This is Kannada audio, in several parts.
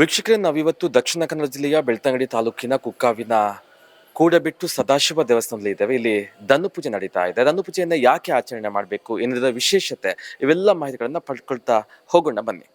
ವೀಕ್ಷಕರೇ, ನಾವಿವತ್ತು ದಕ್ಷಿಣ ಕನ್ನಡ ಜಿಲ್ಲೆಯ ಬೆಳ್ತಂಗಡಿ ತಾಲೂಕಿನ ಕುಕ್ಕಾವಿನ ಕೂಡಬಿಟ್ಟು ಸದಾಶಿವ ದೇವಸ್ಥಾನದಲ್ಲಿ ಇದ್ದೇವೆ. ಇಲ್ಲಿ ದನ್ನು ಪೂಜೆ ನಡೀತಾ ಇದೆ. ದನ್ನು ಪೂಜೆಯನ್ನು ಯಾಕೆ ಆಚರಣೆ ಮಾಡಬೇಕು ಏನಿದೆ ವಿಶೇಷತೆ, ಇವೆಲ್ಲ ಮಾಹಿತಿಗಳನ್ನು ಪಡ್ಕೊಳ್ತಾ ಹೋಗೋಣ, ಬನ್ನಿ.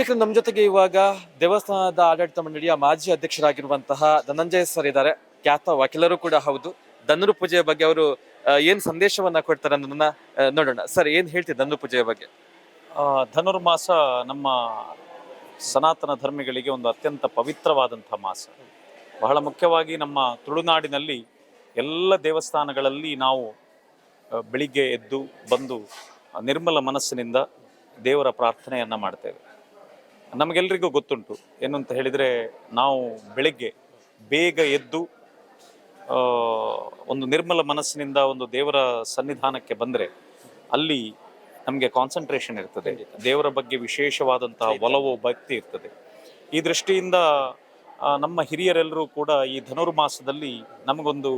ವೀಕ್ಷಕರು ನಮ್ಮ ಜೊತೆಗೆ ಇವಾಗ ದೇವಸ್ಥಾನದ ಆಡಳಿತ ಮಂಡಳಿಯ ಮಾಜಿ ಅಧ್ಯಕ್ಷರಾಗಿರುವಂತಹ ಧನಂಜಯ ಸರ್ ಇದ್ದಾರೆ. ಖ್ಯಾತ ವಕೀಲರು ಕೂಡ ಹೌದು. ಧನುರು ಪೂಜೆಯ ಬಗ್ಗೆ ಅವರು ಏನ್ ಸಂದೇಶವನ್ನ ಕೊಡ್ತಾರೆ ಅನ್ನೋದನ್ನ ನೋಡೋಣ. ಸರ್, ಏನ್ ಹೇಳ್ತೀವಿ ಧನುರು ಪೂಜೆಯ ಬಗ್ಗೆ? ಧನುರ್ಮಾಸ ನಮ್ಮ ಸನಾತನ ಧರ್ಮಿಗಳಿಗೆ ಒಂದು ಅತ್ಯಂತ ಪವಿತ್ರವಾದಂತಹ ಮಾಸ. ಬಹಳ ಮುಖ್ಯವಾಗಿ ನಮ್ಮ ತುಳುನಾಡಿನಲ್ಲಿ ಎಲ್ಲ ದೇವಸ್ಥಾನಗಳಲ್ಲಿ ನಾವು ಬೆಳಿಗ್ಗೆ ಎದ್ದು ಬಂದು ನಿರ್ಮಲ ಮನಸ್ಸಿನಿಂದ ದೇವರ ಪ್ರಾರ್ಥನೆಯನ್ನು ಮಾಡ್ತೇವೆ. ನಮಗೆಲ್ಲರಿಗೂ ಗೊತ್ತುಂಟು. ಏನು ಅಂತ ಹೇಳಿದರೆ ನಾವು ಬೆಳಗ್ಗೆ ಬೇಗ ಎದ್ದು ಒಂದು ನಿರ್ಮಲ ಮನಸ್ಸಿನಿಂದ ಒಂದು ದೇವರ ಸನ್ನಿಧಾನಕ್ಕೆ ಬಂದರೆ ಅಲ್ಲಿ ನಮಗೆ ಕಾನ್ಸಂಟ್ರೇಷನ್ ಇರ್ತದೆ. ದೇವರ ಬಗ್ಗೆ ವಿಶೇಷವಾದಂತಹ ಒಲವು ಭಕ್ತಿ ಇರ್ತದೆ. ಈ ದೃಷ್ಟಿಯಿಂದ ನಮ್ಮ ಹಿರಿಯರೆಲ್ಲರೂ ಕೂಡ ಈ ಧನುರ್ಮಾಸದಲ್ಲಿ ನಮಗೊಂದು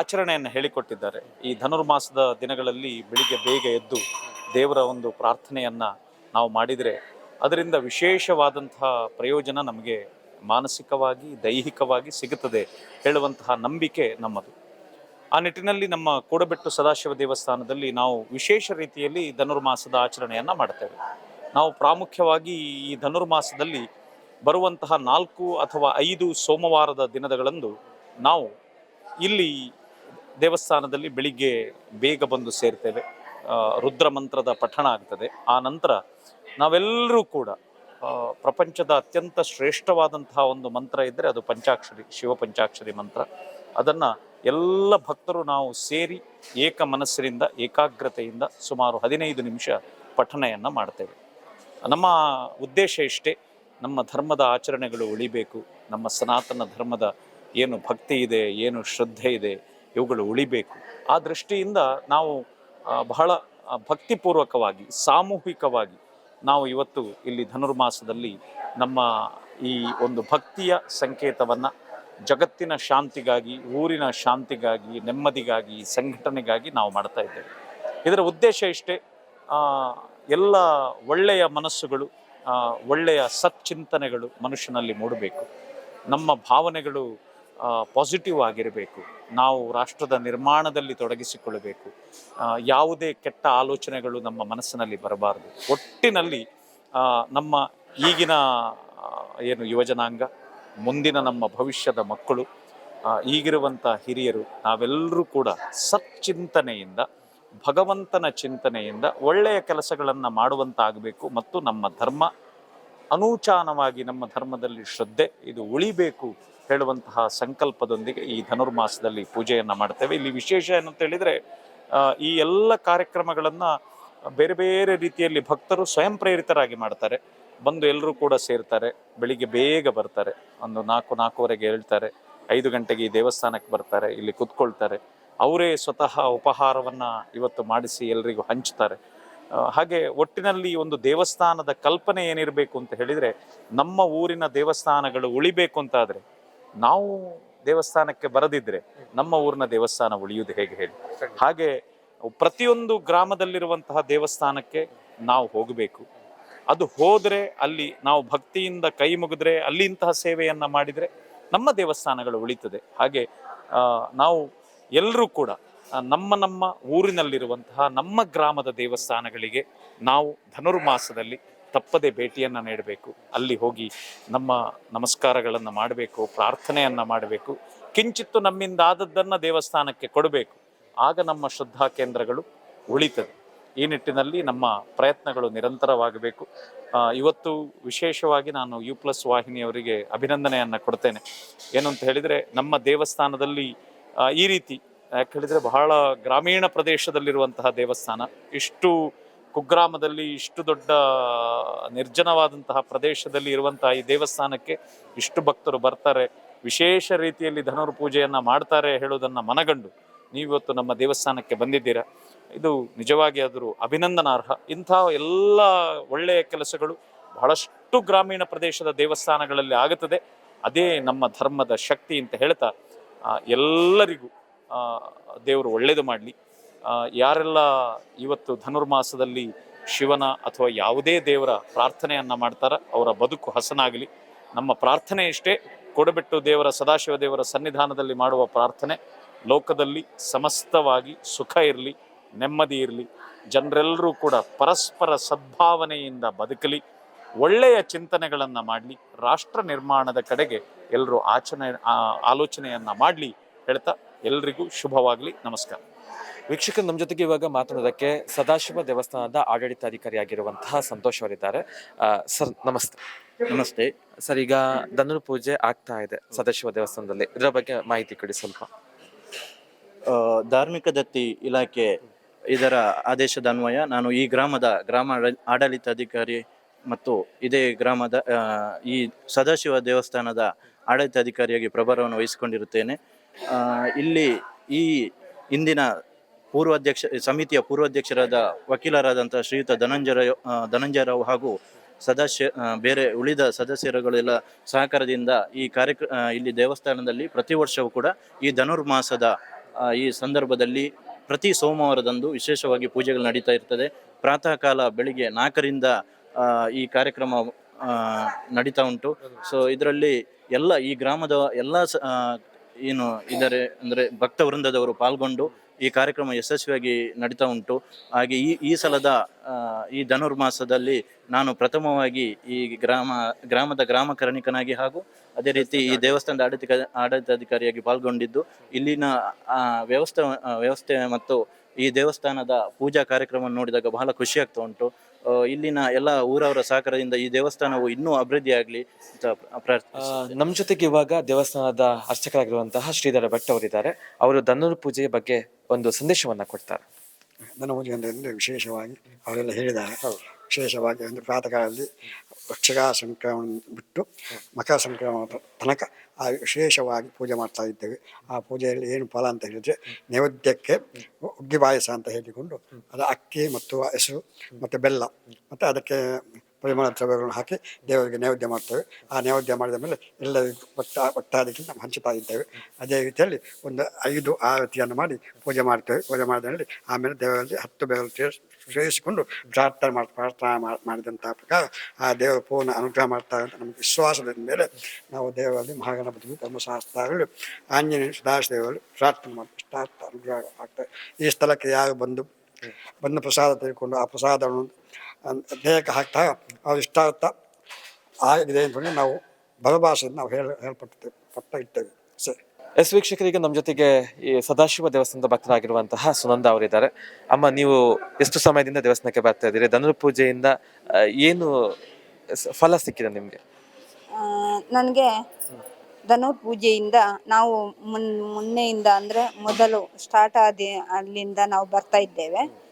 ಆಚರಣೆಯನ್ನು ಹೇಳಿಕೊಟ್ಟಿದ್ದಾರೆ. ಈ ಧನುರ್ಮಾಸದ ದಿನಗಳಲ್ಲಿ ಬೆಳಿಗ್ಗೆ ಬೇಗ ಎದ್ದು ದೇವರ ಒಂದು ಪ್ರಾರ್ಥನೆಯನ್ನು ನಾವು ಮಾಡಿದರೆ ಅದರಿಂದ ವಿಶೇಷವಾದಂತಹ ಪ್ರಯೋಜನ ನಮಗೆ ಮಾನಸಿಕವಾಗಿ, ದೈಹಿಕವಾಗಿ ಸಿಗುತ್ತದೆ ಹೇಳುವಂತಹ ನಂಬಿಕೆ ನಮ್ಮದು. ಆ ನಿಟ್ಟಿನಲ್ಲಿ ನಮ್ಮ ಕೂಡಬೆಟ್ಟು ಸದಾಶಿವ ದೇವಸ್ಥಾನದಲ್ಲಿ ನಾವು ವಿಶೇಷ ರೀತಿಯಲ್ಲಿ ಧನುರ್ಮಾಸದ ಆಚರಣೆಯನ್ನು ಮಾಡ್ತೇವೆ. ನಾವು ಪ್ರಾಮುಖ್ಯವಾಗಿ ಈ ಧನುರ್ಮಾಸದಲ್ಲಿ ಬರುವಂತಹ ನಾಲ್ಕು ಅಥವಾ ಐದು ಸೋಮವಾರದ ದಿನಗಳಂದು ನಾವು ಇಲ್ಲಿ ದೇವಸ್ಥಾನದಲ್ಲಿ ಬೆಳಿಗ್ಗೆ ಬೇಗ ಬಂದು ಸೇರ್ತೇವೆ. ರುದ್ರ ಮಂತ್ರದ ಪಠಣ ಆಗ್ತದೆ. ಆ ನಂತರ ನಾವೆಲ್ಲರೂ ಕೂಡ ಪ್ರಪಂಚದ ಅತ್ಯಂತ ಶ್ರೇಷ್ಠವಾದಂತಹ ಒಂದು ಮಂತ್ರ ಇದ್ದರೆ ಅದು ಪಂಚಾಕ್ಷರಿ, ಶಿವ ಪಂಚಾಕ್ಷರಿ ಮಂತ್ರ. ಅದನ್ನು ಎಲ್ಲ ಭಕ್ತರು ನಾವು ಸೇರಿ ಏಕ ಮನಸ್ಸಿನಿಂದ, ಏಕಾಗ್ರತೆಯಿಂದ ಸುಮಾರು ಹದಿನೈದು ನಿಮಿಷ ಪಠಣೆಯನ್ನು ಮಾಡ್ತೇವೆ. ನಮ್ಮ ಉದ್ದೇಶ ಇಷ್ಟೇ, ನಮ್ಮ ಧರ್ಮದ ಆಚರಣೆಗಳು ಉಳಿಬೇಕು, ನಮ್ಮ ಸನಾತನ ಧರ್ಮದ ಏನು ಭಕ್ತಿ ಇದೆ, ಏನು ಶ್ರದ್ಧೆ ಇದೆ, ಇವುಗಳು ಉಳಿಬೇಕು. ಆ ದೃಷ್ಟಿಯಿಂದ ನಾವು ಬಹಳ ಭಕ್ತಿಪೂರ್ವಕವಾಗಿ, ಸಾಮೂಹಿಕವಾಗಿ ನಾವು ಇವತ್ತು ಇಲ್ಲಿ ಧನುರ್ಮಾಸದಲ್ಲಿ ನಮ್ಮ ಈ ಒಂದು ಭಕ್ತಿಯ ಸಂಕೇತವನ್ನು ಜಗತ್ತಿನ ಶಾಂತಿಗಾಗಿ, ಊರಿನ ಶಾಂತಿಗಾಗಿ, ನೆಮ್ಮದಿಗಾಗಿ, ಸಂಘಟನೆಗಾಗಿ ನಾವು ಮಾಡ್ತಾ ಇದ್ದೇವೆ. ಇದರ ಉದ್ದೇಶ ಇಷ್ಟೇ ಎಲ್ಲ ಒಳ್ಳೆಯ ಮನಸ್ಸುಗಳು ಒಳ್ಳೆಯ ಸಚ್ಚಿಂತನೆಗಳು ಮನುಷ್ಯನಲ್ಲಿ ಮೂಡಬೇಕು. ನಮ್ಮ ಭಾವನೆಗಳು ಪಾಸಿಟಿವ್ ಆಗಿರಬೇಕು. ನಾವು ರಾಷ್ಟ್ರದ ನಿರ್ಮಾಣದಲ್ಲಿ ತೊಡಗಿಸಿಕೊಳ್ಳಬೇಕು. ಯಾವುದೇ ಕೆಟ್ಟ ಆಲೋಚನೆಗಳು ನಮ್ಮ ಮನಸ್ಸಿನಲ್ಲಿ ಬರಬಾರದು. ಒಟ್ಟಿನಲ್ಲಿ ನಮ್ಮ ಈಗಿನ ಏನು ಯುವಜನಾಂಗ, ಮುಂದಿನ ನಮ್ಮ ಭವಿಷ್ಯದ ಮಕ್ಕಳು ಈಗಿರುವಂಥ ಹಿರಿಯರು, ನಾವೆಲ್ಲರೂ ಕೂಡ ಸಚ್ಚಿಂತನೆಯಿಂದ, ಭಗವಂತನ ಚಿಂತನೆಯಿಂದ ಒಳ್ಳೆಯ ಕೆಲಸಗಳನ್ನು ಮಾಡುವಂತಾಗಬೇಕು ಮತ್ತು ನಮ್ಮ ಧರ್ಮ ಅನೂಚಾನವಾಗಿ ನಮ್ಮ ಧರ್ಮದಲ್ಲಿ ಶ್ರದ್ಧೆ, ಇದು ಉಳಿಬೇಕು ಹೇಳುವಂತಹ ಸಂಕಲ್ಪದೊಂದಿಗೆ ಈ ಧನುರ್ಮಾಸದಲ್ಲಿ ಪೂಜೆಯನ್ನು ಮಾಡ್ತೇವೆ. ಇಲ್ಲಿ ವಿಶೇಷ ಏನಂತ ಹೇಳಿದರೆ ಈ ಎಲ್ಲ ಕಾರ್ಯಕ್ರಮಗಳನ್ನು ಬೇರೆ ಬೇರೆ ರೀತಿಯಲ್ಲಿ ಭಕ್ತರು ಸ್ವಯಂ ಪ್ರೇರಿತರಾಗಿ ಮಾಡ್ತಾರೆ. ಬಂದು ಎಲ್ಲರೂ ಕೂಡ ಸೇರ್ತಾರೆ, ಬೆಳಿಗ್ಗೆ ಬೇಗ ಬರ್ತಾರೆ, ಒಂದು ನಾಲ್ಕು, ನಾಲ್ಕೂವರೆಗೆ ಹೇಳ್ತಾರೆ, ಐದು ಗಂಟೆಗೆ ಈ ದೇವಸ್ಥಾನಕ್ಕೆ ಬರ್ತಾರೆ, ಇಲ್ಲಿ ಕುತ್ಕೊಳ್ತಾರೆ. ಅವರೇ ಸ್ವತಃ ಉಪಹಾರವನ್ನು ಇವತ್ತು ಮಾಡಿಸಿ ಎಲ್ರಿಗೂ ಹಂಚ್ತಾರೆ. ಹಾಗೆ ಒಟ್ಟಿನಲ್ಲಿ ಒಂದು ದೇವಸ್ಥಾನದ ಕಲ್ಪನೆ ಏನಿರಬೇಕು ಅಂತ ಹೇಳಿದ್ರೆ, ನಮ್ಮ ಊರಿನ ದೇವಸ್ಥಾನಗಳು ಉಳಿಬೇಕು ಅಂತ ಆದ್ರೆ ನಾವು ದೇವಸ್ಥಾನಕ್ಕೆ ಬರದಿದ್ರೆ ನಮ್ಮ ಊರಿನ ದೇವಸ್ಥಾನ ಉಳಿಯುವುದು ಹೇಗೆ ಹೇಳಿ? ಹಾಗೆ ಪ್ರತಿಯೊಂದು ಗ್ರಾಮದಲ್ಲಿರುವಂತಹ ದೇವಸ್ಥಾನಕ್ಕೆ ನಾವು ಹೋಗಬೇಕು. ಅದು ಹೋದ್ರೆ ಅಲ್ಲಿ ನಾವು ಭಕ್ತಿಯಿಂದ ಕೈ ಮುಗಿದ್ರೆ ಅಲ್ಲಿ ಇಂತಹ ಸೇವೆಯನ್ನ ಮಾಡಿದ್ರೆ ನಮ್ಮ ದೇವಸ್ಥಾನಗಳು ಉಳಿತದೆ. ಹಾಗೆ ನಾವು ಎಲ್ಲರೂ ಕೂಡ ನಮ್ಮ ನಮ್ಮ ಊರಿನಲ್ಲಿರುವಂತಹ ನಮ್ಮ ಗ್ರಾಮದ ದೇವಸ್ಥಾನಗಳಿಗೆ ನಾವು ಧನುರ್ಮಾಸದಲ್ಲಿ ತಪ್ಪದೆ ಭೇಟಿಯನ್ನು ನೀಡಬೇಕು. ಅಲ್ಲಿ ಹೋಗಿ ನಮ್ಮ ನಮಸ್ಕಾರಗಳನ್ನು ಮಾಡಬೇಕು, ಪ್ರಾರ್ಥನೆಯನ್ನು ಮಾಡಬೇಕು. ಕಿಂಚಿತ್ತು ನಮ್ಮಿಂದ ಆದದ್ದನ್ನು ದೇವಸ್ಥಾನಕ್ಕೆ ಕೊಡಬೇಕು. ಆಗ ನಮ್ಮ ಶ್ರದ್ಧಾ ಕೇಂದ್ರಗಳು ಉಳಿತದೆ. ಈ ನಿಟ್ಟಿನಲ್ಲಿ ನಮ್ಮ ಪ್ರಯತ್ನಗಳು ನಿರಂತರವಾಗಬೇಕು. ಇವತ್ತು ವಿಶೇಷವಾಗಿ ನಾನು ಯು ಪ್ಲಸ್ ವಾಹಿನಿಯವರಿಗೆ ಅಭಿನಂದನೆಯನ್ನು ಕೊಡ್ತೇನೆ. ಏನು ಅಂತ ಹೇಳಿದರೆ, ನಮ್ಮ ದೇವಸ್ಥಾನದಲ್ಲಿ ಈ ರೀತಿ ಯಾಕೆ ಹೇಳಿದರೆ ಬಹಳ ಗ್ರಾಮೀಣ ಪ್ರದೇಶದಲ್ಲಿರುವಂತಹ ದೇವಸ್ಥಾನ. ಇಷ್ಟು ಕುಗ್ರಾಮದಲ್ಲಿ ಇಷ್ಟು ದೊಡ್ಡ ನಿರ್ಜನವಾದಂತಹ ಪ್ರದೇಶದಲ್ಲಿ ಇರುವಂತಹ ಈ ದೇವಸ್ಥಾನಕ್ಕೆ ಇಷ್ಟು ಭಕ್ತರು ಬರ್ತಾರೆ. ವಿಶೇಷ ರೀತಿಯಲ್ಲಿ ಧನುರ್ ಪೂಜೆಯನ್ನು ಮಾಡ್ತಾರೆ ಹೇಳೋದನ್ನು ಮನಗಂಡು ನೀವಿವತ್ತು ನಮ್ಮ ದೇವಸ್ಥಾನಕ್ಕೆ ಬಂದಿದ್ದೀರಾ. ಇದು ನಿಜವಾಗಿ ಆದರೂ ಅಭಿನಂದನಾರ್ಹ. ಇಂಥ ಎಲ್ಲ ಒಳ್ಳೆಯ ಕೆಲಸಗಳು ಬಹಳಷ್ಟು ಗ್ರಾಮೀಣ ಪ್ರದೇಶದ ದೇವಸ್ಥಾನಗಳಲ್ಲಿ ಆಗುತ್ತದೆ. ಅದೇ ನಮ್ಮ ಧರ್ಮದ ಶಕ್ತಿ ಅಂತ ಹೇಳ್ತಾ ಎಲ್ಲರಿಗೂ ದೇವರು ಒಳ್ಳೆಯದು ಮಾಡಲಿ. ಯಾರೆಲ್ಲ ಇವತ್ತು ಧನುರ್ಮಾಸದಲ್ಲಿ ಶಿವನ ಅಥವಾ ಯಾವುದೇ ದೇವರ ಪ್ರಾರ್ಥನೆಯನ್ನು ಮಾಡ್ತಾರ ಅವರ ಬದುಕು ಹಸನಾಗಲಿ. ನಮ್ಮ ಪ್ರಾರ್ಥನೆ ಇಷ್ಟೇ. ಕೊಡಬಿಟ್ಟು ದೇವರ, ಸದಾಶಿವ ದೇವರ ಸನ್ನಿಧಾನದಲ್ಲಿ ಮಾಡುವ ಪ್ರಾರ್ಥನೆ. ಲೋಕದಲ್ಲಿ ಸಮಸ್ತವಾಗಿ ಸುಖ ಇರಲಿ, ನೆಮ್ಮದಿ ಇರಲಿ. ಜನರೆಲ್ಲರೂ ಕೂಡ ಪರಸ್ಪರ ಸದ್ಭಾವನೆಯಿಂದ ಬದುಕಲಿ. ಒಳ್ಳೆಯ ಚಿಂತನೆಗಳನ್ನು ಮಾಡಲಿ. ರಾಷ್ಟ್ರ ನಿರ್ಮಾಣದ ಕಡೆಗೆ ಎಲ್ಲರೂ ಆಚರಣೆ ಆಲೋಚನೆಯನ್ನು ಮಾಡಲಿ ಹೇಳ್ತಾ ಎಲ್ರಿಗೂ ಶುಭವಾಗಲಿ. ನಮಸ್ಕಾರ. ವೀಕ್ಷಕರು ನಮ್ಮ ಜೊತೆಗೆ ಇವಾಗ ಮಾತನಾಡೋದಕ್ಕೆ ಸದಾಶಿವ ದೇವಸ್ಥಾನದ ಆಡಳಿತಾಧಿಕಾರಿಯಾಗಿರುವಂತಹ ಸಂತೋಷ್ ಅವರಿದ್ದಾರೆ. ಸರ್ ನಮಸ್ತೆ. ನಮಸ್ತೆ. ಸರ್ ಈಗ ಧನುರ್ ಪೂಜೆ ಆಗ್ತಾ ಇದೆ ಸದಾಶಿವ ದೇವಸ್ಥಾನದಲ್ಲಿ. ಇದರ ಬಗ್ಗೆ ಮಾಹಿತಿ ಕೊಡಿ ಸ್ವಲ್ಪ. ಧಾರ್ಮಿಕ ದತ್ತಿ ಇಲಾಖೆ ಇದರ ಆದೇಶದ ಅನ್ವಯ ನಾನು ಈ ಗ್ರಾಮದ ಗ್ರಾಮ ಆಡ- ಆಡಳಿತಾಧಿಕಾರಿ ಮತ್ತು ಇದೇ ಗ್ರಾಮದ ಈ ಸದಾಶಿವ ದೇವಸ್ಥಾನದ ಆಡಳಿತಾಧಿಕಾರಿಯಾಗಿ ಪ್ರಭಾರವನ್ನು ವಹಿಸಿಕೊಂಡಿರುತ್ತೇನೆ. ಇಲ್ಲಿ ಈ ಇಂದಿನ ಪೂರ್ವಾಧ್ಯಕ್ಷ, ಸಮಿತಿಯ ಪೂರ್ವಾಧ್ಯಕ್ಷರಾದ ವಕೀಲರಾದಂಥ ಶ್ರೀಯುತ ಧನಂಜಯ ಧನಂಜಯರಾವ್ ಹಾಗೂ ಸದಸ್ಯ ಬೇರೆ ಉಳಿದ ಸದಸ್ಯರುಗಳೆಲ್ಲ ಸಹಕಾರದಿಂದ ಈ ಕಾರ್ಯಕ್ರ ಇಲ್ಲಿ ದೇವಸ್ಥಾನದಲ್ಲಿ ಪ್ರತಿ ವರ್ಷವೂ ಕೂಡ ಈ ಧನುರ್ಮಾಸದ ಈ ಸಂದರ್ಭದಲ್ಲಿ ಪ್ರತಿ ಸೋಮವಾರದಂದು ವಿಶೇಷವಾಗಿ ಪೂಜೆಗಳು ನಡೀತಾ ಇರ್ತದೆ. ಪ್ರಾತಃ ಕಾಲ ಬೆಳಿಗ್ಗೆ ನಾಲ್ಕರಿಂದ ಈ ಕಾರ್ಯಕ್ರಮ ನಡೀತಾ ಉಂಟು. ಸೊ ಇದರಲ್ಲಿ ಎಲ್ಲ ಈ ಗ್ರಾಮದ ಎಲ್ಲ ಏನು ಇದ್ದಾರೆ ಅಂದರೆ ಭಕ್ತ ವೃಂದದವರು ಪಾಲ್ಗೊಂಡು ಈ ಕಾರ್ಯಕ್ರಮ ಯಶಸ್ವಿಯಾಗಿ ನಡೀತಾ ಉಂಟು. ಹಾಗೆ ಈ ಈ ಸಲದ ಈ ಧನುರ್ಮಾಸದಲ್ಲಿ ನಾನು ಪ್ರಥಮವಾಗಿ ಈ ಗ್ರಾಮ, ಗ್ರಾಮದ ಗ್ರಾಮ ಕರ್ಣಿಕನಾಗಿ ಹಾಗೂ ಅದೇ ರೀತಿ ಈ ದೇವಸ್ಥಾನದ ಆಡಳಿತ, ಆಡಳಿತಾಧಿಕಾರಿಯಾಗಿ ಪಾಲ್ಗೊಂಡಿದ್ದು, ಇಲ್ಲಿನ ವ್ಯವಸ್ಥೆ ವ್ಯವಸ್ಥೆ ಮತ್ತು ಈ ದೇವಸ್ಥಾನದ ಪೂಜಾ ಕಾರ್ಯಕ್ರಮ ನೋಡಿದಾಗ ಬಹಳ ಖುಷಿಯಾಗ್ತಾ ಉಂಟು. ಇಲ್ಲಿನ ಎಲ್ಲ ಊರವರ ಸಹಕಾರದಿಂದ ಈ ದೇವಸ್ಥಾನವು ಇನ್ನೂ ಅಂತ ಪ್ರಾರ್ಥಿಸ್ತೇನೆ. ನಮ್ಮ ಜೊತೆಗೆ ಇವಾಗ ದೇವಸ್ಥಾನದ ಅರ್ಚಕರಾಗಿರುವಂತಹ ಶ್ರೀಧರ ಭಟ್ ಅವರಿದ್ದಾರೆ. ಅವರು ಧನುರ್ ಪೂಜೆಯ ಬಗ್ಗೆ ಒಂದು ಸಂದೇಶವನ್ನ ಕೊಡ್ತಾರೆ. ಧನುಪೂಜೆ ಪೂಜೆ ಅಂದರೆ ವಿಶೇಷವಾಗಿ ಅವರೆಲ್ಲ ಹೇಳಿದ್ದಾರೆ. ವಿಶೇಷವಾಗಿ ಒಂದು ಪ್ರಾತಃ ಕಾಲದಲ್ಲಿ ವೃಕ್ಷಗ ಸಂಕ್ರಮಣ ಬಿಟ್ಟು ಮಕರ ಸಂಕ್ರಮಣ ತನಕ ಆ ವಿಶೇಷವಾಗಿ ಪೂಜೆ ಮಾಡ್ತಾ ಇದ್ದೇವೆ. ಆ ಪೂಜೆಯಲ್ಲಿ ಏನು ಫಲ ಅಂತ ಹೇಳಿದರೆ ನೈವೇದ್ಯಕ್ಕೆ ಉಗ್ಗಿ ಪಾಯಸ ಅಂತ ಹೇಳಿಕೊಂಡು ಅದು ಅಕ್ಕಿ ಮತ್ತು ಹೆಸರು ಮತ್ತು ಬೆಲ್ಲ. ಮತ್ತು ಅದಕ್ಕೆ ಪರಿಮಳ ದ್ರವ್ಯಗಳನ್ನು ಹಾಕಿ ದೇವರಿಗೆ ನೈವೇದ್ಯ ಮಾಡ್ತೇವೆ. ಆ ನೈವೇದ್ಯ ಮಾಡಿದ ಮೇಲೆ ಎಲ್ಲರಿಗೂ ಒಟ್ಟ ಒಟ್ಟಾಗಿ ನಾವು ಹಂಚುತ್ತಾ ಇದ್ದೇವೆ ಅದೇ ರೀತಿಯಲ್ಲಿ ಒಂದು ಐದು ಆರತಿಯನ್ನು ಮಾಡಿ ಪೂಜೆ ಮಾಡ್ತೇವೆ. ಪೂಜೆ ಮಾಡಿದ ಮೇಲೆ ಆಮೇಲೆ ದೇವರಲ್ಲಿ ಹತ್ತು ಬೆರಳು ಸೇರಿಸಿ ಸೇರಿಸಿಕೊಂಡು ಪ್ರಾರ್ಥನೆ ಮಾಡಿ, ಪ್ರಾರ್ಥನೆ ಮಾಡಿದಂಥ ಪ್ರಕಾರ ಆ ದೇವರ ಪೂರ್ಣ ಅನುಗ್ರಹ ಮಾಡ್ತಾರೆ ಅಂತ ನಮಗೆ ವಿಶ್ವಾಸದ ಮೇಲೆ ನಾವು ದೇವರಲ್ಲಿ ಮಹಾಗಣಪತಿ ಧರ್ಮಶಾಸ್ತ್ರಗಳು ಆಂಜನೇಯ ಸದಾಶಿವರಲ್ಲಿ ಪ್ರಾರ್ಥನೆ ಮಾಡಿ ಇಷ್ಟಾರ್ಥ ಅನುಗ್ರಹ ಆಗ್ತದೆ. ಈ ಸ್ಥಳಕ್ಕೆ ಯಾರು ಬಂದು ಬಂದು ಪ್ರಸಾದ ತೆಗೆದುಕೊಂಡು ಆ ಪ್ರಸಾದವನ್ನು ದೇಹಕ್ಕೆ ಹಾಕ್ತಾ ಅವ್ರು ಇಷ್ಟಾರ್ಥ ಆಗಿದೆ ಅಂತಂದ್ರೆ ನಾವು ಭರಭಾಷೆಯಿಂದ ನಾವು ಹೇಳ ಹೇಳ್ಪಡ್ತೇವೆ ಪಟ್ಟ ಇರ್ತೇವೆ ಸರಿ. ಎಸ್ ವೀಕ್ಷಕರಿಗೆ ನಮ್ಮ ಜೊತೆಗೆ ಈ ಸದಾಶಿವ ದೇವಸ್ಥಾನದ ಭಕ್ತರಾಗಿರುವಂತಹ ಸುನಂದ ಅವರಿದ್ದಾರೆ. ಅಮ್ಮ ನೀವು ಎಷ್ಟು ಸಮಯದಿಂದ ದೇವಸ್ಥಾನಕ್ಕೆ ಬರ್ತಾ ಇದ್ದೀರಿ? ಧನುರ್ ಪೂಜೆಯಿಂದ ಆ, ಏನು ಸ- ಫಲ ಸಿಕ್ಕಿದೆ ನಿಮಗೆ? ನನಗೆ ಧನುರ್ ಪೂಜೆಯಿಂದ ನಾವು ಮುನ್ ಮೊನ್ನೆಯಿಂದ ಅಂದರೆ ಮೊದಲು ಸ್ಟಾರ್ಟ್ ಆದ ಅಲ್ಲಿಂದ ನಾವು ಬರ್ತಾ ಇದ್ದೇವೆ.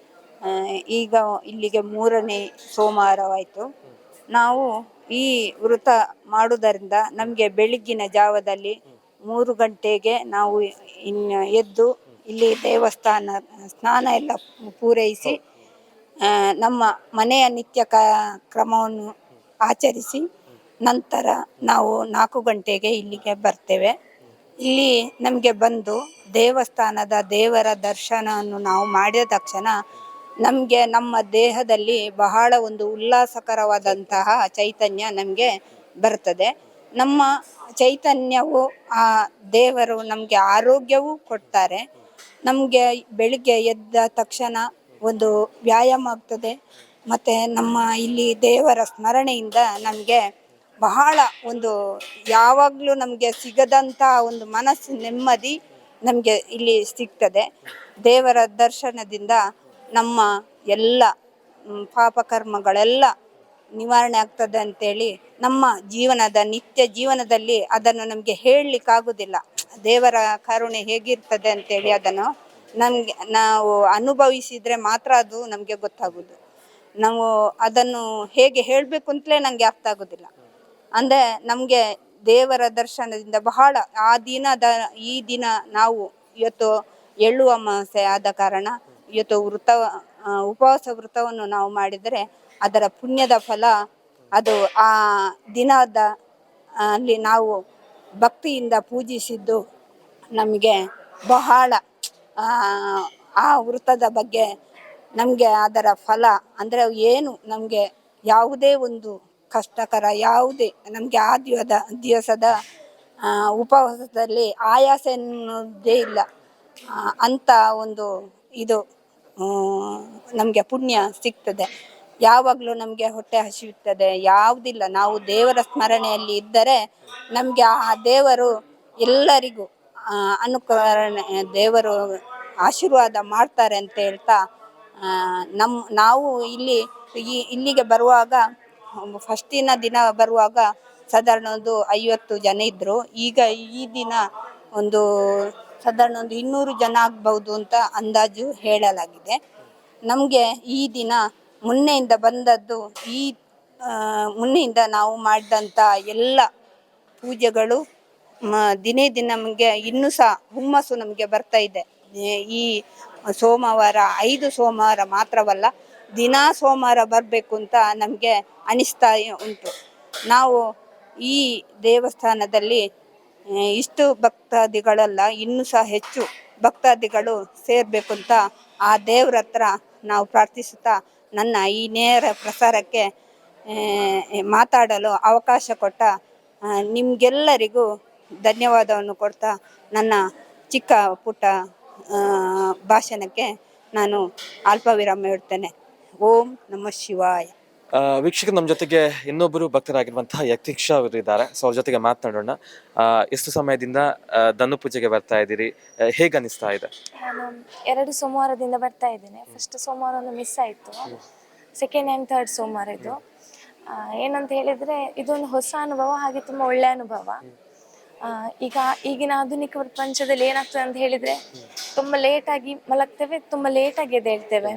ಈಗ ಇಲ್ಲಿಗೆ ಮೂರನೇ ಸೋಮವಾರವಾಯಿತು. ನಾವು ಈ ವೃತ ಮಾಡುವುದರಿಂದ ನಮಗೆ ಬೆಳಿಗ್ಗಿನ ಜಾವದಲ್ಲಿ ಮೂರು ಗಂಟೆಗೆ ನಾವು ಇನ್ನು ಎದ್ದು ಇಲ್ಲಿ ದೇವಸ್ಥಾನ ಸ್ನಾನ ಎಲ್ಲ ಪೂರೈಸಿ ನಮ್ಮ ಮನೆಯ ನಿತ್ಯ ಕ, ಕ್ರಮವನ್ನು ಆಚರಿಸಿ ನಂತರ ನಾವು ನಾಲ್ಕು ಗಂಟೆಗೆ ಇಲ್ಲಿಗೆ ಬರ್ತೇವೆ. ಇಲ್ಲಿ ನಮಗೆ ಬಂದು ದೇವಸ್ಥಾನದ ದೇವರ ದರ್ಶನವನ್ನು ನಾವು ಮಾಡಿದ ತಕ್ಷಣ ನಮಗೆ ನಮ್ಮ ದೇಹದಲ್ಲಿ ಬಹಳ ಒಂದು ಉಲ್ಲಾಸಕರವಾದಂತಹ ಚೈತನ್ಯ ನಮಗೆ ಬರ್ತದೆ. ನಮ್ಮ ಚೈತನ್ಯವು ಆ ದೇವರು ನಮಗೆ ಆರೋಗ್ಯವೂ ಕೊಡ್ತಾರೆ. ನಮಗೆ ಬೆಳಿಗ್ಗೆ ಎದ್ದ ತಕ್ಷಣ ಒಂದು ವ್ಯಾಯಾಮ ಆಗ್ತದೆ. ಮತ್ತು ನಮ್ಮ ಇಲ್ಲಿ ದೇವರ ಸ್ಮರಣೆಯಿಂದ ನಮಗೆ ಬಹಳ ಒಂದು ಯಾವಾಗಲೂ ನಮಗೆ ಸಿಗದಂಥ ಒಂದು ಮನಸ್ಸು ನೆಮ್ಮದಿ ನಮಗೆ ಇಲ್ಲಿ ಸಿಗ್ತದೆ. ದೇವರ ದರ್ಶನದಿಂದ ನಮ್ಮ ಎಲ್ಲ ಪಾಪಕರ್ಮಗಳೆಲ್ಲ ನಿವಾರಣೆ ಆಗ್ತದೆ ಅಂತೇಳಿ ನಮ್ಮ ಜೀವನದ, ನಿತ್ಯ ಜೀವನದಲ್ಲಿ ಅದನ್ನು ನಮಗೆ ಹೇಳಲಿಕ್ಕಾಗೋದಿಲ್ಲ. ದೇವರ ಕರುಣೆ ಹೇಗಿರ್ತದೆ ಅಂತೇಳಿ ಅದನ್ನು ನಮಗೆ, ನಾವು ಅನುಭವಿಸಿದರೆ ಮಾತ್ರ ಅದು ನಮಗೆ ಗೊತ್ತಾಗೋದು ನಾವು ಅದನ್ನು ಹೇಗೆ ಹೇಳಬೇಕು ಅಂತಲೇ ನನಗೆ ಅರ್ಥ ಆಗೋದಿಲ್ಲ. ಅಂದರೆ ನಮಗೆ ದೇವರ ದರ್ಶನದಿಂದ ಬಹಳ, ಆ ದಿನದ, ಈ ದಿನ ನಾವು ಇವತ್ತು ಎಳ್ಳು ಅಮಾವಾಸ್ಯೆ ಆದ ಕಾರಣ ಇವತ್ತು ವೃತ ಉಪವಾಸ ವೃತವನ್ನು ನಾವು ಮಾಡಿದರೆ ಅದರ ಪುಣ್ಯದ ಫಲ ಅದು ಆ ದಿನದ ಅಲ್ಲಿ ನಾವು ಭಕ್ತಿಯಿಂದ ಪೂಜಿಸಿದ್ದು ನಮಗೆ ಬಹಳ ಆ, ವೃತ್ತದ ಬಗ್ಗೆ ನಮಗೆ ಅದರ ಫಲ ಅಂದರೆ ಏನು ನಮಗೆ ಯಾವುದೇ ಒಂದು ಕಷ್ಟಕರ ಯಾವುದೇ ನಮಗೆ ಆ ದಿವದ ದಿವಸದ ಉಪವಾಸದಲ್ಲಿ ಆಯಾಸ ಎನ್ನುವುದೇ ಇಲ್ಲ. ಅಂತ ಒಂದು ಇದು. ನಮಗೆ ಪುಣ್ಯ ಸಿಗ್ತದೆ. ಯಾವಾಗಲೂ ನಮಗೆ ಹೊಟ್ಟೆ ಹಸಿಯುತ್ತದೆ. ಯಾವುದಿಲ್ಲ. ನಾವು ದೇವರ ಸ್ಮರಣೆಯಲ್ಲಿ ಇದ್ದರೆ ನಮಗೆ ಆ ದೇವರು ಎಲ್ಲರಿಗೂ ಅನುಕರಣೆ, ದೇವರು ಆಶೀರ್ವಾದ ಮಾಡ್ತಾರೆ ಅಂತ ಹೇಳ್ತಾ ನಮ್ಮ ನಾವು ಇಲ್ಲಿ, ಈ, ಇಲ್ಲಿಗೆ ಬರುವಾಗ ಫಸ್ಟಿನ ದಿನ ಬರುವಾಗ ಸಾಧಾರಣ ಒಂದು ಐವತ್ತು ಜನ ಇದ್ದರು ಈಗ ಈ ದಿನ ಒಂದು ಸಾಧಾರಣ ಒಂದು ಇನ್ನೂರು ಜನ ಆಗ್ಬಹುದು ಅಂತ ಅಂದಾಜು ಹೇಳಲಾಗಿದೆ. ನಮಗೆ ಈ ದಿನ ಮುನ್ನೆಯಿಂದ ಬಂದದ್ದು ಈ ಮುನ್ನೆಯಿಂದ ನಾವು ಮಾಡಿದಂಥ ಎಲ್ಲ ಪೂಜೆಗಳು ದಿನೇ ದಿನ ನಮಗೆ ಇನ್ನೂ ಸಹ ಹುಮ್ಮಸ್ಸು ನಮಗೆ ಬರ್ತಾ ಇದೆ. ಈ ಸೋಮವಾರ, ಐದು ಸೋಮವಾರ ಮಾತ್ರವಲ್ಲ, ದಿನಾ ಸೋಮವಾರ ಬರಬೇಕು ಅಂತ ನಮಗೆ ಅನಿಸ್ತಾ ಉಂಟು. ನಾವು ಈ ದೇವಸ್ಥಾನದಲ್ಲಿ ಇಷ್ಟು ಭಕ್ತಾದಿಗಳಲ್ಲ, ಇನ್ನೂ ಸಹ ಹೆಚ್ಚು ಭಕ್ತಾದಿಗಳು ಸೇರಬೇಕು ಅಂತ ಆ ದೇವ್ರ ಹತ್ರ ನಾವು ಪ್ರಾರ್ಥಿಸುತ್ತಾ ನನ್ನ ಈ ನೇರ ಪ್ರಸಾರಕ್ಕೆ ಮಾತಾಡಲು ಅವಕಾಶ ಕೊಟ್ಟ ನಿಮಗೆಲ್ಲರಿಗೂ ಧನ್ಯವಾದವನ್ನು ಕೊಡ್ತಾ ನನ್ನ ಚಿಕ್ಕ ಪುಟ್ಟ ಭಾಷಣಕ್ಕೆ ನಾನು ಅಲ್ಪ ವಿರಾಮ ಇಡ್ತೇನೆ ಓಂ ನಮಃ ಶಿವಾಯ. ವೀಕ್ಷಕರು ನಮ್ಮ ಜೊತೆಗೆ ಇನ್ನೊಬ್ಬರು ಭಕ್ತರಾಗಿರುವಂತಹ ಯತೀಕ್ಷ ಅವರು ಇದ್ದಾರೆ. ಸೊ ಅವ್ರ ಜೊತೆಗೆ ಮಾತನಾಡೋಣ. ಎಷ್ಟು ಸಮಯದಿಂದ ಧನು ಪೂಜೆಗೆ ಬರ್ತಾ ಇದ್ದೀರಿ? ಹೇಗೆ ಅನಿಸ್ತಾ ಇದೆ? ಎರಡು ಸೋಮವಾರದಿಂದ ಬರ್ತಾ ಇದ್ದೇನೆ. ಫಸ್ಟ್ ಸೋಮವಾರ ಒಂದು ಮಿಸ್ ಆಯಿತು. ಸೆಕೆಂಡ್ ಆ್ಯಂಡ್ ಥರ್ಡ್ ಸೋಮವಾರ ಇದು. ಏನಂತ ಹೇಳಿದರೆ ಇದೊಂದು ಹೊಸ ಅನುಭವ ಹಾಗೆ ತುಂಬ ಒಳ್ಳೆಯ ಅನುಭವ. ಈಗ ಈಗಿನ ಆಧುನಿಕ ಪ್ರಪಂಚದಲ್ಲಿ ಏನಾಗ್ತದೆ ಅಂತ ಹೇಳಿದರೆ ತುಂಬ ಲೇಟಾಗಿ ಮಲಗ್ತೇವೆ ತುಂಬ ಲೇಟಾಗಿ ಎದ್ದೇಳ್ತೇವೆ.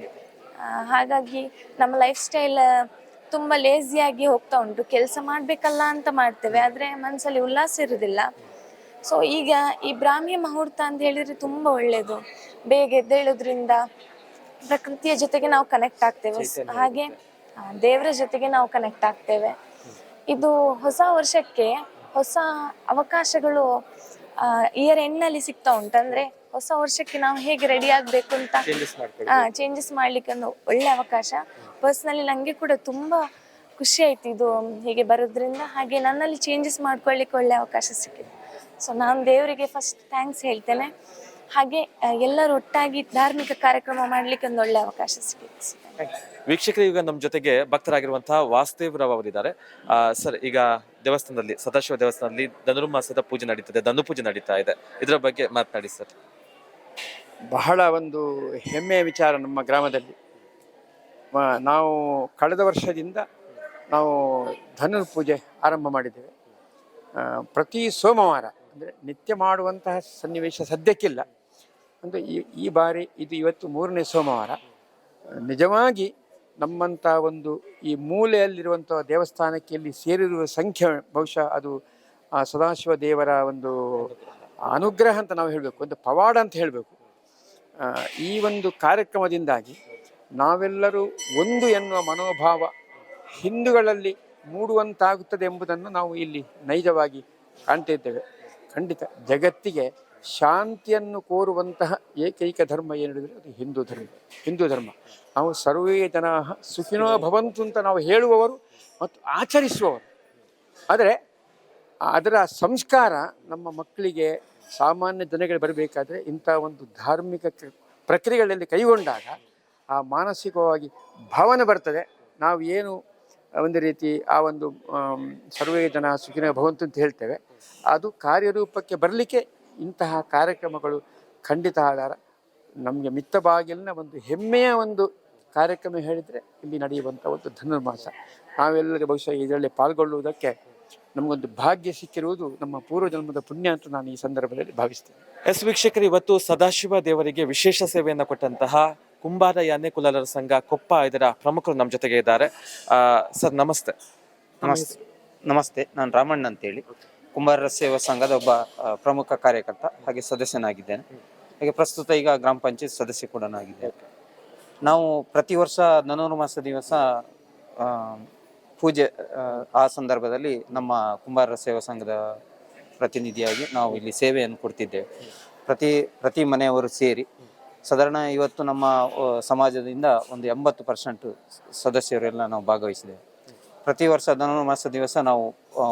ಆ, ಹಾಗಾಗಿ ನಮ್ಮ ಲೈಫ್ ಸ್ಟೈಲ್ ತುಂಬ ಲೇಸಿಯಾಗಿ ಹೋಗ್ತಾ ಉಂಟು. ಕೆಲಸ ಮಾಡಬೇಕಲ್ಲ ಅಂತ ಮಾಡ್ತೇವೆ. ಆದರೆ ಮನಸ್ಸಲ್ಲಿ ಉಲ್ಲಾಸ ಇರೋದಿಲ್ಲ. ಸೊ ಈಗ ಈ ಬ್ರಾಹ್ಮಿ ಮುಹೂರ್ತ ಅಂತ ಹೇಳಿದ್ರೆ ತುಂಬ ಒಳ್ಳೆಯದು ಬೇಗ ಎದ್ದೇಳೋದ್ರಿಂದ ಪ್ರಕೃತಿಯ ಜೊತೆಗೆ ನಾವು ಕನೆಕ್ಟ್ ಆಗ್ತೇವೆ. ಹಾಗೆ ದೇವರ ಜೊತೆಗೆ ನಾವು ಕನೆಕ್ಟ್ ಆಗ್ತೇವೆ. ಇದು ಹೊಸ ವರ್ಷಕ್ಕೆ ಹೊಸ ಅವಕಾಶಗಳು ಇಯರ್ ಎಂಡ್ನಲ್ಲಿ ಸಿಗ್ತಾ ಉಂಟು. ಅಂದ್ರೆ ಹೊಸ ವರ್ಷಕ್ಕೆ ನಾವು ಹೇಗೆ ರೆಡಿ ಆಗಬೇಕು ಅಂತ ಚೇಂಜಸ್ ಮಾಡ್ಲಿಕ್ಕೆ ಒಂದು ಒಳ್ಳೆ ಅವಕಾಶ. ಪರ್ಸ್ನಲಿ ನನಗೆ ಕೂಡ ತುಂಬ ಖುಷಿ ಆಯ್ತು ಇದು ಹೀಗೆ ಬರೋದ್ರಿಂದ. ಹಾಗೆ ನನ್ನಲ್ಲಿ ಚೇಂಜಸ್ ಮಾಡ್ಕೊಳ್ಳಿಕ್ಕೆ ಒಳ್ಳೆ ಅವಕಾಶ ಸಿಕ್ಕಿದೆ. ಸೊ ನಾನು ದೇವರಿಗೆ ಫಸ್ಟ್ ಥ್ಯಾಂಕ್ಸ್ ಹೇಳ್ತೇನೆ. ಹಾಗೆ ಎಲ್ಲರೂ ಒಟ್ಟಾಗಿ ಧಾರ್ಮಿಕ ಕಾರ್ಯಕ್ರಮ ಮಾಡಲಿಕ್ಕೆ ಒಂದು ಒಳ್ಳೆ ಅವಕಾಶ ಸಿಕ್ಕಿದೆ. ವೀಕ್ಷಕರು ಈಗ ನಮ್ಮ ಜೊತೆಗೆ ಭಕ್ತರಾಗಿರುವಂತಹ ವಾಸುದೇವ್ ರಾವ್ ಅವರಿದ್ದಾರೆ. ಸರ್ ಈಗ ದೇವಸ್ಥಾನದಲ್ಲಿ ಸದಾಶಿವ ದೇವಸ್ಥಾನದಲ್ಲಿ ಧನುರ್ಮಾಸದ ಪೂಜೆ ನಡೀತದೆ ಧನು ಪೂಜೆ ನಡೀತಾ ಇದೆ. ಇದರ ಬಗ್ಗೆ ಮಾತನಾಡಿ ಸರ್. ಬಹಳ ಒಂದು ಹೆಮ್ಮೆಯ ವಿಚಾರ ನಮ್ಮ ಗ್ರಾಮದಲ್ಲಿ. ನಾವು ಕಳೆದ ವರ್ಷದಿಂದ ನಾವು ಧನುರ್ ಪೂಜೆ ಆರಂಭ ಮಾಡಿದ್ದೇವೆ. ಪ್ರತಿ ಸೋಮವಾರ, ಅಂದರೆ ನಿತ್ಯ ಮಾಡುವಂತಹ ಸನ್ನಿವೇಶ ಸದ್ಯಕ್ಕಿಲ್ಲ. ಅಂದರೆ ಈ ಈ ಬಾರಿ ಇದು ಇವತ್ತು ಮೂರನೇ ಸೋಮವಾರ. ನಿಜವಾಗಿ ನಮ್ಮಂಥ ಒಂದು ಈ ಮೂಲೆಯಲ್ಲಿರುವಂಥ ದೇವಸ್ಥಾನಕ್ಕೆ ಇಲ್ಲಿ ಸೇರಿರುವ ಸಂಖ್ಯೆ, ಬಹುಶಃ ಅದು ಸದಾಶಿವ ದೇವರ ಒಂದು ಅನುಗ್ರಹ ಅಂತ ನಾವು ಹೇಳಬೇಕು. ಒಂದು ಪವಾಡ ಅಂತ ಹೇಳಬೇಕು. ಈ ಒಂದು ಕಾರ್ಯಕ್ರಮದಿಂದಾಗಿ ನಾವೆಲ್ಲರೂ ಒಂದು ಎನ್ನುವ ಮನೋಭಾವ ಹಿಂದುಗಳಲ್ಲಿ ಮೂಡುವಂತಾಗುತ್ತದೆ ಎಂಬುದನ್ನು ನಾವು ಇಲ್ಲಿ ನೈಜವಾಗಿ ಕಾಣ್ತಿದ್ದೇವೆ. ಖಂಡಿತ ಜಗತ್ತಿಗೆ ಶಾಂತಿಯನ್ನು ಕೋರುವಂತಹ ಏಕೈಕ ಧರ್ಮ ಏನು ಹೇಳಿದರೆ ಅದು ಹಿಂದೂ ಧರ್ಮ. ಹಿಂದೂ ಧರ್ಮ. ನಾವು ಸರ್ವೇ ಜನ ಸುಖಿನೋ ಭವಂತು ಅಂತ ನಾವು ಹೇಳುವವರು ಮತ್ತು ಆಚರಿಸುವವರು. ಆದರೆ ಅದರ ಸಂಸ್ಕಾರ ನಮ್ಮ ಮಕ್ಕಳಿಗೆ ಸಾಮಾನ್ಯ ಜನಗಳು ಬರಬೇಕಾದ್ರೆ ಇಂಥ ಒಂದು ಧಾರ್ಮಿಕ ಪ್ರಕ್ರಿಯೆಗಳಲ್ಲಿ ಕೈಗೊಂಡಾಗ ಆ ಮಾನಸಿಕವಾಗಿ ಭಾವನೆ ಬರ್ತದೆ. ನಾವು ಏನು ಒಂದು ರೀತಿ ಆ ಒಂದು ಸರ್ವೇ ಜನ ಸುಖಿನ ಭವಂತ ಅಂತ ಹೇಳ್ತೇವೆ. ಅದು ಕಾರ್ಯರೂಪಕ್ಕೆ ಬರಲಿಕ್ಕೆ ಇಂತಹ ಕಾರ್ಯಕ್ರಮಗಳು ಖಂಡಿತ ಆಧಾರ. ನಮಗೆ ಮಿತ್ತ ಬಾಗಿಲಿನ ಒಂದು ಹೆಮ್ಮೆಯ ಒಂದು ಕಾರ್ಯಕ್ರಮ ಹೇಳಿದರೆ ಇಲ್ಲಿ ನಡೆಯುವಂಥ ಒಂದು ಧನುರ್ಮಾಸ. ನಾವೆಲ್ಲರೂ ಬಹುಶಃ ಇದರಲ್ಲಿ ಪಾಲ್ಗೊಳ್ಳುವುದಕ್ಕೆ ನಮಗೊಂದು ಭಾಗ್ಯ ಸಿಕ್ಕಿರುವುದು ನಮ್ಮ ಪೂರ್ವಜನ್ಮದ ಪುಣ್ಯ ಅಂತ ನಾನು ಈ ಸಂದರ್ಭದಲ್ಲಿ ಭಾವಿಸ್ತೇನೆ. ಎಸ್ ವೀಕ್ಷಕರು ಇವತ್ತು ಸದಾಶಿವ ದೇವರಿಗೆ ವಿಶೇಷ ಸೇವೆಯನ್ನು ಕೊಟ್ಟಂತಹ ಕುಂಬಾರ ಯಾನೆ ಕುಲಾಲರ ಸಂಘ ಕೊಪ್ಪ ಇದರ ಪ್ರಮುಖರು ನಮ್ಮ ಜೊತೆಗೆ ಇದ್ದಾರೆ. ಸರ್ ನಮಸ್ತೆ. ನಮಸ್ತೆ ನಮಸ್ತೆ. ನಾನು ರಾಮಣ್ಣ ಅಂತೇಳಿ. ಕುಂಬಾರರ ಸೇವಾ ಸಂಘದ ಒಬ್ಬ ಪ್ರಮುಖ ಕಾರ್ಯಕರ್ತ ಹಾಗೆ ಸದಸ್ಯನಾಗಿದ್ದೇನೆ. ಹಾಗೆ ಪ್ರಸ್ತುತ ಈಗ ಗ್ರಾಮ ಪಂಚಾಯತ್ ಸದಸ್ಯ ಕೂಡ ಆಗಿದ್ದೇನೆ ನಾವು ಪ್ರತಿ ವರ್ಷ ಧನುರ್ಮಾಸ ದಿವಸ ಆ, ಪೂಜೆ ಆ, ಸಂದರ್ಭದಲ್ಲಿ ನಮ್ಮ ಕುಂಬಾರ ಸೇವಾ ಸಂಘದ ಪ್ರತಿನಿಧಿಯಾಗಿ ನಾವು ಇಲ್ಲಿ ಸೇವೆಯನ್ನು ಕೊಡ್ತಿದ್ದೇವೆ. ಪ್ರತಿ ಪ್ರತಿ ಮನೆಯವರು ಸೇರಿ ಸಾಧಾರಣ ಇವತ್ತು ನಮ್ಮ ಸಮಾಜದಿಂದ ಒಂದು ಎಂಬತ್ತು ಪರ್ಸೆಂಟ್ ಸದಸ್ಯರೆಲ್ಲ ನಾವು ಭಾಗವಹಿಸಿದ್ದೇವೆ. ಪ್ರತಿ ವರ್ಷ ಧನುರ್ಮಾಸ ದಿವಸ ನಾವು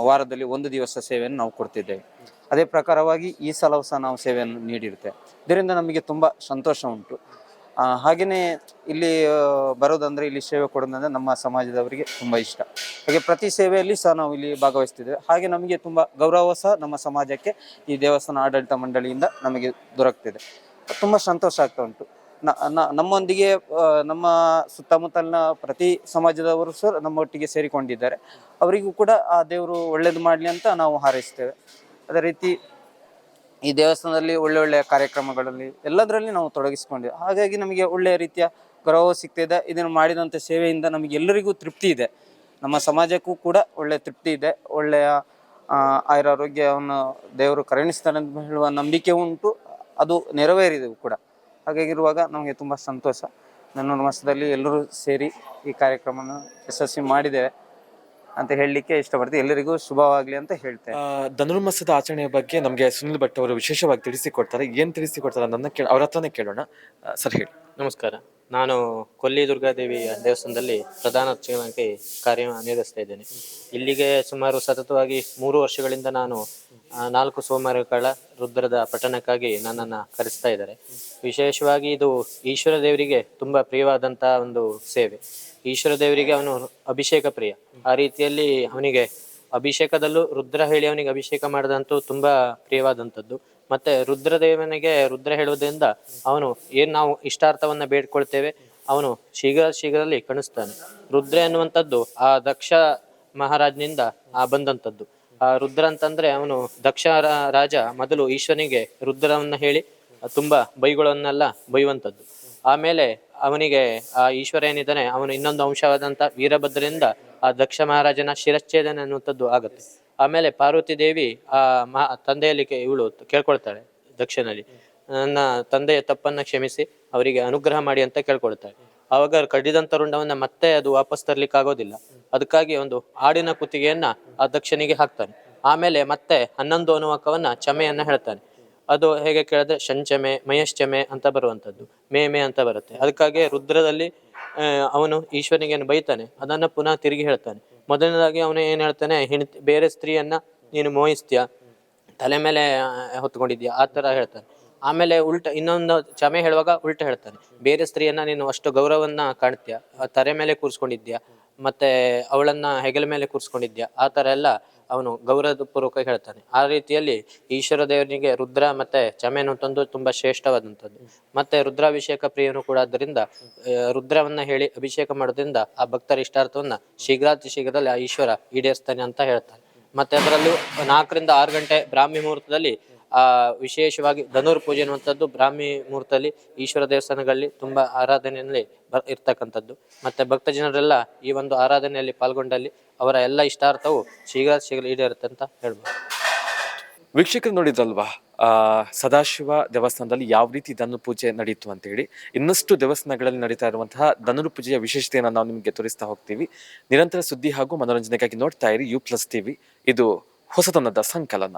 ವಾರದಲ್ಲಿ ಒಂದು ದಿವಸ ಸೇವೆಯನ್ನು ನಾವು ಕೊಡ್ತಿದ್ದೇವೆ. ಅದೇ ಪ್ರಕಾರವಾಗಿ ಈ ಸಲವೂ ಸಹ ನಾವು ಸೇವೆಯನ್ನು ನೀಡಿರುತ್ತೆ ಇದರಿಂದ ನಮಗೆ ತುಂಬ ಸಂತೋಷ ಉಂಟು. ಹಾಗೆಯೇ ಇಲ್ಲಿ ಬರೋದಂದರೆ ಇಲ್ಲಿ ಸೇವೆ ಕೊಡೋದಂದರೆ ನಮ್ಮ ಸಮಾಜದವರಿಗೆ ತುಂಬ ಇಷ್ಟ. ಹಾಗೆ ಪ್ರತಿ ಸೇವೆಯಲ್ಲಿ ಸಹ ನಾವು ಇಲ್ಲಿ ಭಾಗವಹಿಸ್ತಿದ್ದೇವೆ. ಹಾಗೆ ನಮಗೆ ತುಂಬ ಗೌರವ ಸಹ ನಮ್ಮ ಸಮಾಜಕ್ಕೆ ಈ ದೇವಸ್ಥಾನ ಆಡಳಿತ ಮಂಡಳಿಯಿಂದ ನಮಗೆ ದೊರಕ್ತಿದೆ. ತುಂಬ ಸಂತೋಷ ಆಗ್ತಾ ಉಂಟು. ನಮ್ಮೊಂದಿಗೆ ನಮ್ಮ ಸುತ್ತಮುತ್ತಲಿನ ಪ್ರತಿ ಸಮಾಜದವರು ಸಹ ನಮ್ಮೊಟ್ಟಿಗೆ ಸೇರಿಕೊಂಡಿದ್ದಾರೆ. ಅವರಿಗೂ ಕೂಡ ಆ ದೇವರು ಒಳ್ಳೇದು ಮಾಡಲಿ ಅಂತ ನಾವು ಹಾರೈಸ್ತೇವೆ. ಅದೇ ರೀತಿ ಈ ದೇವಸ್ಥಾನದಲ್ಲಿ ಒಳ್ಳೆ ಒಳ್ಳೆಯ ಕಾರ್ಯಕ್ರಮಗಳಲ್ಲಿ ಎಲ್ಲದರಲ್ಲಿ ನಾವು ತೊಡಗಿಸಿಕೊಂಡಿದ್ದೇವೆ ಹಾಗಾಗಿ ನಮಗೆ ಒಳ್ಳೆಯ ರೀತಿಯ ಗೌರವ ಸಿಗ್ತಿದೆ. ಇದನ್ನು ಮಾಡಿದಂಥ ಸೇವೆಯಿಂದ ನಮಗೆ ಎಲ್ಲರಿಗೂ ತೃಪ್ತಿ ಇದೆ. ನಮ್ಮ ಸಮಾಜಕ್ಕೂ ಕೂಡ ಒಳ್ಳೆಯ ತೃಪ್ತಿ ಇದೆ. ಒಳ್ಳೆಯ ಆಯುರ ಆಯುರಾರೋಗ್ಯವನ್ನು ದೇವರು ಕರುಣಿಸ್ತಾನೆ ಅಂತ ಹೇಳುವ ನಂಬಿಕೆ ಉಂಟು. ಅದು ನೆರವೇರಿದೆವು ಕೂಡ. ಹಾಗಾಗಿರುವಾಗ ನಮಗೆ ತುಂಬ ಸಂತೋಷ. ನನ್ನ ಮಾಸದಲ್ಲಿ ಎಲ್ಲರೂ ಸೇರಿ ಈ ಕಾರ್ಯಕ್ರಮವನ್ನು ಯಶಸ್ವಿ ಮಾಡಿದ್ದೇವೆ. ಅಂತ ಹೇಳಲಿಕ್ಕೆ ಇಷ್ಟಪಡ್ತೀನಿ. ಎಲ್ಲರಿಗೂ ಶುಭವಾಗಲಿ ಅಂತ ಹೇಳ್ತೇನೆ. ಆ, ಧನುರ್ಮಾಸದ ಆಚರಣೆಯ ಬಗ್ಗೆ ನಮಗೆ ಸುನಿಲ್ ಭಟ್ ಅವರು ವಿಶೇಷವಾಗಿ ತಿಳಿಸಿಕೊಡ್ತಾರೆ. ಏನ್ ತಿಳಿಸಿಕೊಡ್ತಾರೆ ನನ್ನ ಕೇಳ ಅವ್ರ ಹತ್ರನೇ ಕೇಳೋಣ. ಸರ್ ಹೇಳಿ. ನಮಸ್ಕಾರ. ನಾನು ಕೊಲ್ಲಿ ದುರ್ಗಾದೇವಿ ದೇವಸ್ಥಾನದಲ್ಲಿ ಪ್ರಧಾನ ಅರ್ಚಕನಾಗಿ ಕಾರ್ಯ ನಿರ್ವಹಿಸ್ತಾ ಇದ್ದೇನೆ. ಇಲ್ಲಿಗೆ ಸುಮಾರು ಸತತವಾಗಿ ಮೂರು ವರ್ಷಗಳಿಂದ ನಾನು ನಾಲ್ಕು ಸೋಮವಾರಗಳ ರುದ್ರದ ಪಠಣಕ್ಕಾಗಿ ನನ್ನನ್ನು ಕರೆಸ್ತಾ ಇದ್ದಾರೆ. ವಿಶೇಷವಾಗಿ ಇದು ಈಶ್ವರ ದೇವರಿಗೆ ತುಂಬ ಪ್ರಿಯವಾದಂಥ ಒಂದು ಸೇವೆ. ಈಶ್ವರ ದೇವರಿಗೆ ಅವನು ಅಭಿಷೇಕ ಪ್ರಿಯ. ಆ ರೀತಿಯಲ್ಲಿ ಅವನಿಗೆ ಅಭಿಷೇಕದಲ್ಲೂ ರುದ್ರ ಹೇಳಿ ಅವನಿಗೆ ಅಭಿಷೇಕ ಮಾಡಿದಂತೂ ತುಂಬಾ ಪ್ರಿಯವಾದಂಥದ್ದು. ಮತ್ತೆ ರುದ್ರದೇವನಿಗೆ ರುದ್ರ ಹೇಳುವುದರಿಂದ ಅವನು ಏನ್ ನಾವು ಇಷ್ಟಾರ್ಥವನ್ನ ಬೇಡ್ಕೊಳ್ತೇವೆ, ಅವನು ಶೀಘ್ರ ಶೀಘ್ರದಲ್ಲಿ ಕಣಿಸ್ತಾನೆ. ರುದ್ರ ಎನ್ನುವಂಥದ್ದು ಆ ದಕ್ಷ ಮಹಾರಾಜ್ನಿಂದ ಆ ಬಂದಂಥದ್ದು. ಆ ರುದ್ರ ಅಂತಂದ್ರೆ ಅವನು ದಕ್ಷ ರಾಜ, ಮೊದಲು ಈಶ್ವರನಿಗೆ ರುದ್ರವನ್ನ ಹೇಳಿ ತುಂಬಾ ಬೈಗಳನ್ನೆಲ್ಲ ಬೈಯುವಂಥದ್ದು. ಆಮೇಲೆ ಅವನಿಗೆ ಆ ಈಶ್ವರ ಏನಿದ್ದಾನೆ, ಅವನು ಇನ್ನೊಂದು ಅಂಶವಾದಂತ ವೀರಭದ್ರದಿಂದ ಆ ದಕ್ಷ ಮಹಾರಾಜನ ಶಿರಚ್ಛೇದನ ಅನ್ನುವಂಥದ್ದು ಆಗುತ್ತೆ. ಆಮೇಲೆ ಪಾರ್ವತಿ ದೇವಿ ಆ ಮಹಾ, ತಂದೆಯಲ್ಲಿ ಇವಳು ಕೇಳ್ಕೊಳ್ತಾಳೆ ದಕ್ಷನಲ್ಲಿ. ನನ್ನ ತಂದೆಯ ತಪ್ಪನ್ನ ಕ್ಷಮಿಸಿ, ಅವರಿಗೆ ಅನುಗ್ರಹ ಮಾಡಿ ಅಂತ ಕೇಳ್ಕೊಳ್ತಾಳೆ. ಆವಾಗ ಕಡಿದಂತ ರುಂಡವನ್ನ ಮತ್ತೆ ಅದು ವಾಪಸ್ ತರ್ಲಿಕ್ಕೆ ಆಗೋದಿಲ್ಲ ಅದಕ್ಕಾಗಿ ಒಂದು ಆಡಿನ ಕುತ್ತಿಗೆಯನ್ನ ಆ ದಕ್ಷನಿಗೆ ಹಾಕ್ತಾನೆ. ಆಮೇಲೆ ಮತ್ತೆ ಹನ್ನೊಂದು ಅನುವಾಕವನ್ನ ಚಮೆಯನ್ನ ಹೇಳ್ತಾನೆ. ಅದು ಹೇಗೆ ಕೇಳಿದ್ರೆ ಶಂಚಮೆ, ಮಯಶ್ಚಮೆ ಅಂತ ಬರುವಂತದ್ದು ಮೇಮೆ ಅಂತ ಬರುತ್ತೆ. ಅದಕ್ಕಾಗಿ ರುದ್ರದಲ್ಲಿ ಅವನು ಈಶ್ವರನಿಗೆ ಏನು ಬೈತಾನೆ, ಅದನ್ನ ಪುನಃ ತಿರುಗಿ ಹೇಳ್ತಾನೆ. ಮೊದಲನೇದಾಗಿ ಅವನು ಏನ್ ಹೇಳ್ತಾನೆ ಹೆಣ್ ಬೇರೆ ಸ್ತ್ರೀಯನ್ನ ನೀನು ಮೋಹಿಸ್ತೀಯ? ತಲೆ ಮೇಲೆ ಹೊತ್ಕೊಂಡಿದ್ಯಾ? ಆ ತರ ಹೇಳ್ತಾನೆ. ಆಮೇಲೆ ಉಲ್ಟ, ಇನ್ನೊಂದು ಚಮೆ ಹೇಳುವಾಗ ಉಲ್ಟ ಹೇಳ್ತಾನೆ ಬೇರೆ ಸ್ತ್ರೀಯನ್ನ ನೀನು ಅಷ್ಟು ಗೌರವನ್ನ ಕಾಣ್ತೀಯ? ತರೆ ಮೇಲೆ ಕೂರಿಸ್ಕೊಂಡಿದ್ಯಾ? ಮತ್ತೆ ಅವಳನ್ನ ಹೆಗಲ ಮೇಲೆ ಕೂರಿಸ್ಕೊಂಡಿದ್ಯಾ? ಆ ತರ ಎಲ್ಲ ಅವನು ಗೌರವ ಪೂರ್ವಕ ಹೇಳ್ತಾನೆ. ಆ ರೀತಿಯಲ್ಲಿ ಈಶ್ವರ ದೇವನಿಗೆ ರುದ್ರ ಮತ್ತೆ ತಂದು ತುಂಬಾ ಶ್ರೇಷ್ಠವಾದಂಥದ್ದು. ಮತ್ತೆ ರುದ್ರಾಭಿಷೇಕ ಪ್ರಿಯನು ಕೂಡ ಆದ್ದರಿಂದ ರುದ್ರವನ್ನ ಹೇಳಿ ಅಭಿಷೇಕ ಮಾಡೋದ್ರಿಂದ ಆ ಭಕ್ತರ ಇಷ್ಟಾರ್ಥವನ್ನ ಶೀಘ್ರಾತಿ ಶೀಘ್ರದಲ್ಲಿ ಆ ಈಶ್ವರ ಈಡೇರಿಸ್ತಾನೆ ಅಂತ ಹೇಳ್ತಾನೆ. ಮತ್ತೆ ಅದರಲ್ಲೂ ನಾಲ್ಕರಿಂದ ಆರು ಗಂಟೆ ಬ್ರಾಹ್ಮಿ ಮುಹೂರ್ತದಲ್ಲಿ ಆ, ವಿಶೇಷವಾಗಿ ಧನುರ್ ಪೂಜೆ ಅನ್ನುವಂಥದ್ದು ಬ್ರಾಹ್ಮಿ ಮುಹೂರ್ತದಲ್ಲಿ ಈಶ್ವರ ದೇವಸ್ಥಾನಗಳಲ್ಲಿ ತುಂಬಾ ಆರಾಧನೆಯಲ್ಲಿ ಇರ್ತಕ್ಕಂಥದ್ದು. ಮತ್ತೆ ಭಕ್ತ ಜನರೆಲ್ಲ ಈ ಒಂದು ಆರಾಧನೆಯಲ್ಲಿ ಪಾಲ್ಗೊಂಡಲ್ಲಿ ಅವರ ಎಲ್ಲ ಇಷ್ಟಾರ್ಥವು ಶೀಘ್ರ ಶೀಘ್ರ ಈಡೇರುತ್ತೆ ಅಂತ ಹೇಳ್ಬೋದು. ವೀಕ್ಷಕರು ನೋಡಿದ್ರಲ್ವಾ? ಸದಾಶಿವ ದೇವಸ್ಥಾನದಲ್ಲಿ ಯಾವ ರೀತಿ ಧನು ಪೂಜೆ ನಡೆಯಿತು ಅಂತ ಹೇಳಿ ಇನ್ನಷ್ಟು ದೇವಸ್ಥಾನಗಳಲ್ಲಿ ನಡೀತಾ ಇರುವಂತಹ ಧನುರು ಪೂಜೆಯ ವಿಶೇಷತೆಯನ್ನು ನಾವು ನಿಮಗೆ ತೋರಿಸ್ತಾ ಹೋಗ್ತೀವಿ. ನಿರಂತರ ಸುದ್ದಿ ಹಾಗೂ ಮನೋರಂಜನೆಗಾಗಿ ನೋಡ್ತಾ ಇರಿ ಯು ಪ್ಲಸ್ ಟಿವಿ ಇದು ಹೊಸತನದ ಸಂಕಲನ.